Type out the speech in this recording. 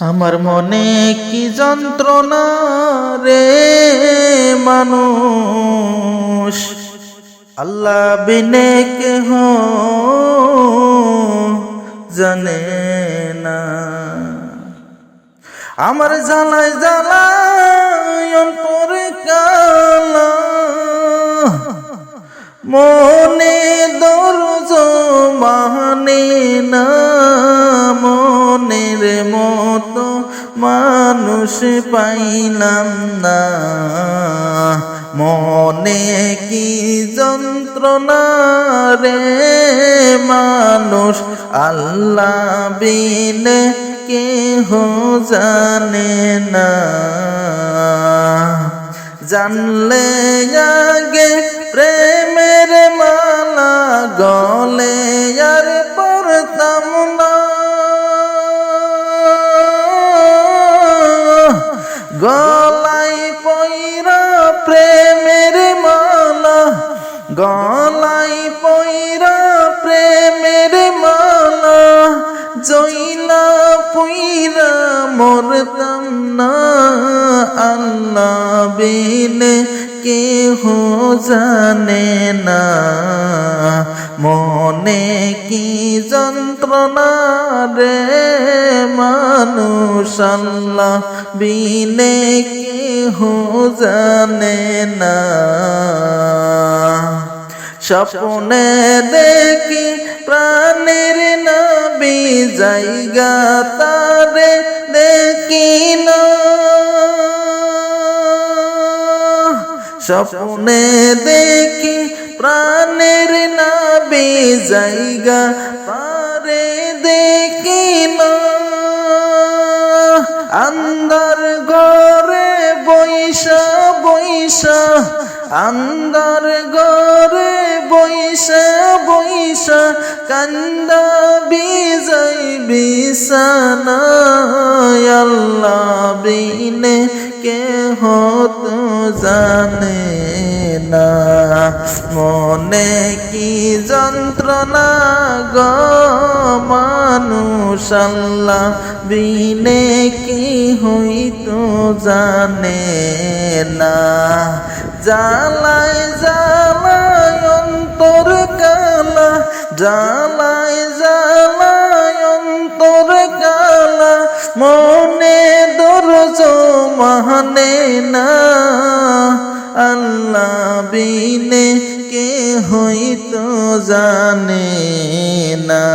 আমার মনে কি যন্ত্রণা রে মানুষ? আল্লাহ বিনে কেহ জানে না। আমার জ্বালায় জ্বালায় অন্তর কালা। মনে দরজ মানে না। মানুষ পাইলাম না। মনে কি যন্ত্রণা রে মানুষ? আল্লাহ বিনে কেহ জানে না। জানলে আগে প্রেমের মালা গলে গলাই পইরা প্রেমের মালা, গলাই পইরা প্রেমের মালা, জইলা পুইরা মরতাম না আল্লাহ বিনে কেহ জানে না। মনে কি যন্ত্রণা রে? মানুষ আল্লাহ বিনে কেহ জানে না। স্বপ্নে দেখি প্রাণের নবী জায়গা তারে দেখি না। স্বপ্নে দেখি প্রাণের নবী জায়গা আন্দার ঘরে বৈশা বৈশা। আন্দার ঘরে বৈশা বৈশা। কান্দা বিজয় বিছানা আল্লাহ বিনে কে হত জানে না। মনে কি যন্ত্রণা গ মানুষ বিনে কি হইতো জানে না। জালায় জালায় অন্তর কালা জালায় জালায় অন্তর কালা মনে দরজ মানে না। আল্লাহ বিনে কে হইতো জানে না।